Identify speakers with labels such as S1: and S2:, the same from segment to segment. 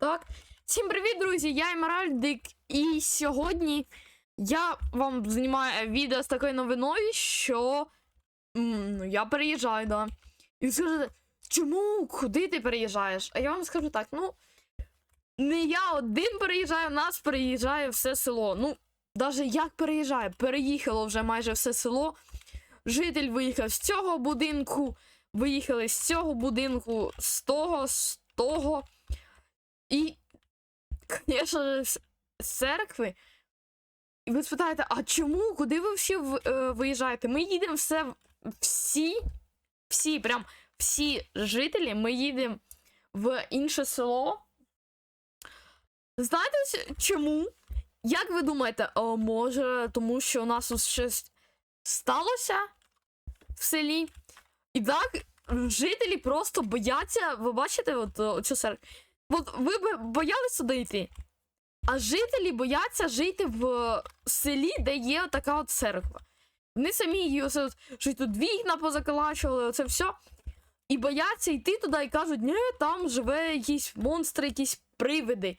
S1: Так. Всім привіт, друзі! Я Емеральдик, і сьогодні я вам знімаю відео з такою новиною, що ну, я переїжджаю, да. І ви скажете, чому, куди ти переїжджаєш? А я вам скажу так: ну, не я один переїжджаю, в нас переїжджає все село. Ну, навіть як переїжджає, переїхало вже майже все село. Житель виїхав з цього будинку, виїхали з цього будинку, з того, з того. І, звісно з церкви. І ви спитаєте, а чому? Куди ви всі е, виїжджаєте? Ми їдемо все, всі, всі, прям всі жителі, ми їдемо в інше село. Знаєте чому? Як ви думаєте, а може, тому що у нас щось сталося в селі? І так, жителі просто бояться. Ви бачите, от о, цю церкву? Ви б боялися сюди йти. А жителі бояться жити в селі, де є така от церква. Вони самі її оце, тут вікна позаколачували, оце все. І бояться йти туди і кажуть, ні, там живе якісь монстри, якісь привиди.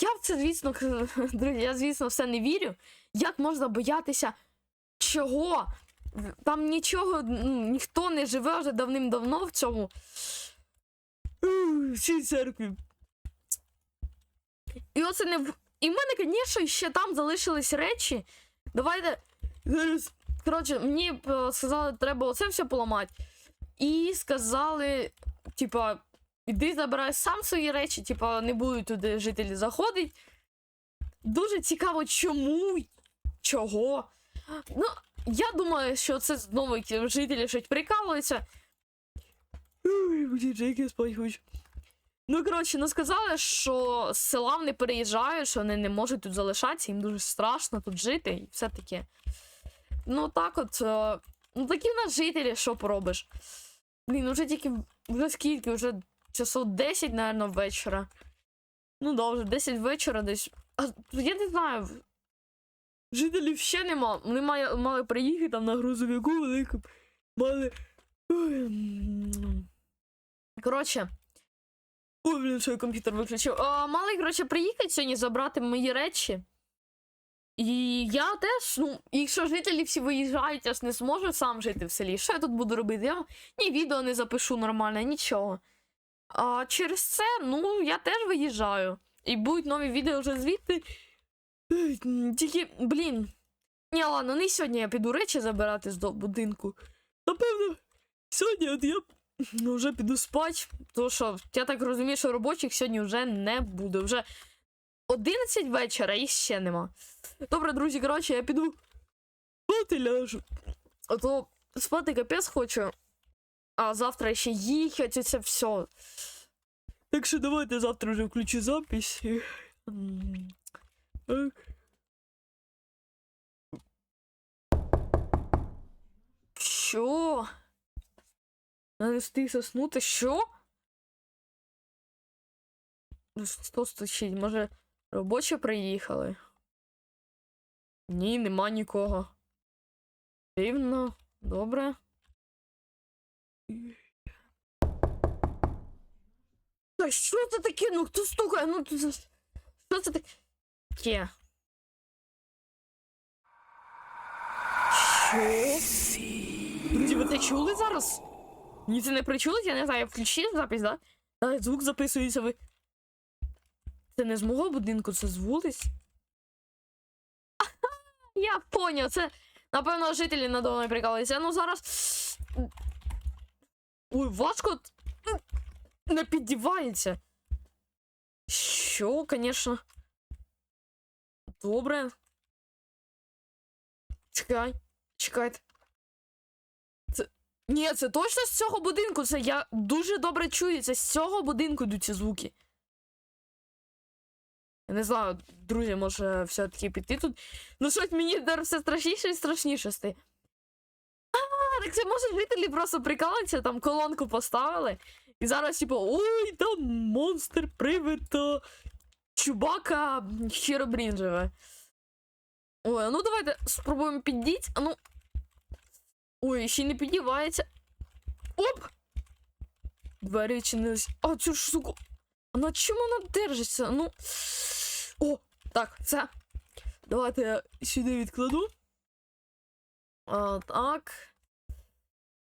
S1: Я в це, звісно, друзі, я, звісно, все не вірю. Як можна боятися чого? Там нічого, ну, ніхто не живе вже давним-давно в цьому. В цій церкві. І оце не. в- І в мене, звісно, ще там залишились речі. Давайте. Коротше, мені е, сказали, треба оце все поламати. І сказали, типа, іди забирай сам свої речі, типа, не будуть туди жителі заходити. Дуже цікаво, чому, чого. Ну, я думаю, що це знову жителі щось прикалуються. Ой, блін, я спать хочу. Ну, коротше, ну сказали, що з села вони переїжджають, що вони не можуть тут залишатися, їм дуже страшно тут жити і все таке. Ну, так от. е, Ну, такі в нас жителі, що поробиш. Блін, вже тільки вже скільки, вже часов 10, напевно, вечора. Ну, вже 10 вечора десь. А я не знаю. Жителів ще нема. Вони має, мали приїхати там на грузовику великому. Мали. Коротше. Ой, блін, що комп'ютер виключив. А, мали, коротше, приїхати сьогодні забрати мої речі. І я теж, ну, якщо жителі всі виїжджають, я ж не зможу сам жити в селі. Що я тут буду робити? Я ні відео не запишу нормально, нічого. А через це, ну, я теж виїжджаю. І будуть нові відео вже звідти. Тільки, блін. Ні, ладно, не сьогодні я піду речі забирати з будинку. Напевно, сьогодні от я ну, вже піду спати, тому що я так розумію, що робочих сьогодні вже не буде. Вже 11 вечора і ще нема. Добре, друзі, коротше, я піду спати ляжу. А то спати капець хочу. А завтра ще їхати, це все. Так що давайте завтра вже включу запись. М, так. Що? Не встиг заснути, що? Ну, стучить? Може, робочі приїхали? Ні, нема нікого. Дивно, добре. Та що це таке? Ну хто стукає? Ну тут що це таке? Що? Друзі, ви це чули зараз? Ні, це не причулить, я не знаю, включив запись, да? Да, звук записується ви. Це не з мого будинку, це з вулиць. Я поняв, це, напевно, жителі надо мною прикалуються. Ну зараз. Ой, важко. Не піддівається. Що, звісно. Добре. Чекай, чекайте. Ні, це точно з цього будинку. Це я дуже добре чую. Це з цього будинку йдуть ці звуки. Я не знаю, друзі, може все-таки піти тут. Ну щось мені все страшніше і страшніше стає. А, так це може жителі просто прикалуються, там колонку поставили. І зараз, типу, ой, там монстр, привид, чубака, хіробрін живе. Ой, ну давайте спробуємо піддіть. А ну. Ой, ще не піддівається. Оп! Двері відчинились. А цю ж суку. На чому вона держиться? Ну. О, так, це. Давайте я сюди відкладу. А, так.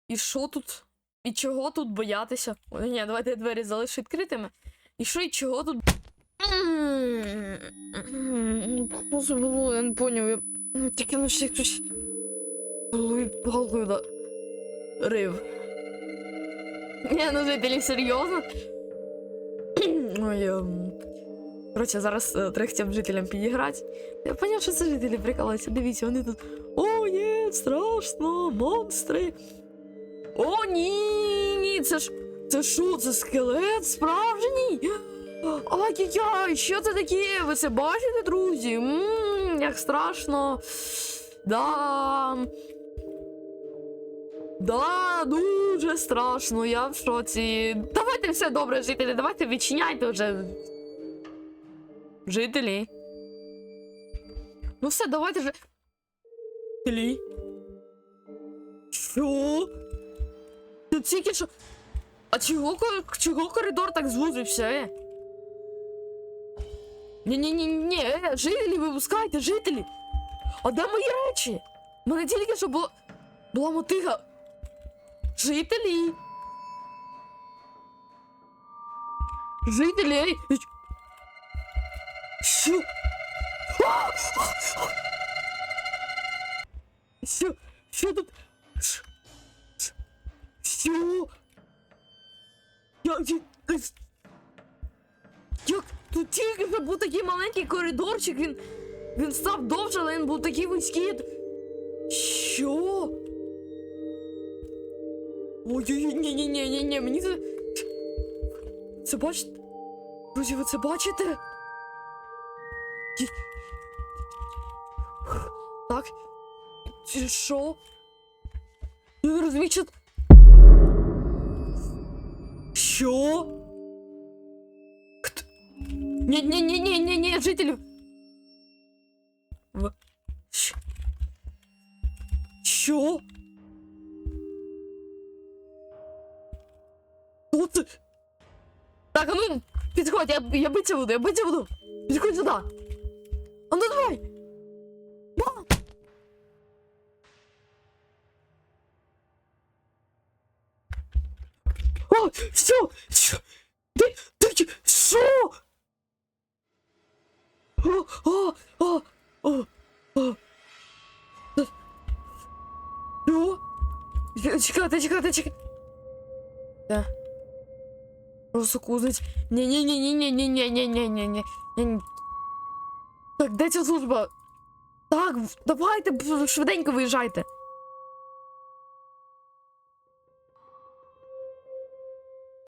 S1: І що тут? І чого тут боятися? О, ні, давайте я двері залишу відкритими. І що і чого тут. Було? Я не поняв. Тільки на всіх хтось. Головою. Рив. Ні, ну жителі серйозно. Ой, ем... Коротше, зараз е, трехтям жителям підіграти. Я поняв, що це жителі прикалуються. Дивіться, вони тут. О, ні, страшно, монстри. О, ні, це ж. Це що, це скелет справжній? Ай-яй-яй, що це таке? Ви це бачите, друзі? Ммм, як страшно. Да. Да, дуже страшно, я в шоці. Давайте все добре, жителі, давайте відчиняйте вже. Жителі. Ну все, давайте вже. Жителі. Що? Тут тільки що. А чого, чого коридор так звузився, е? Ні-ні-ні, е, жителі, випускайте, жителі. А де мої речі? Мене тільки що було. Була мотига. Жителі. Жителі. Що? Що? Що тут? Що? Як? Як? Тут тільки що був такий маленький коридорчик, він. Він став довше, але він був такий вузький. Що? Ой-ой-ой, ні-ні-ні-ні-ні, мені це. Це бачите? Друзі, ви це бачите? Ї- Так. Це що? Я не розумію, що. Що? Хто? Ні-ні-ні-ні-ні, жителів. В... Щ- Що? Так, а ну, підходь, я, я биться буду, я биться буду. Підходь сюди. А ну давай. Ба! О, що? Що? Де, де, що? О, о, о, о, о. Чекайте, чекайте, чекайте. Де? Ні-ні. Так, де ця служба? Так, давайте, швиденько виїжджайте.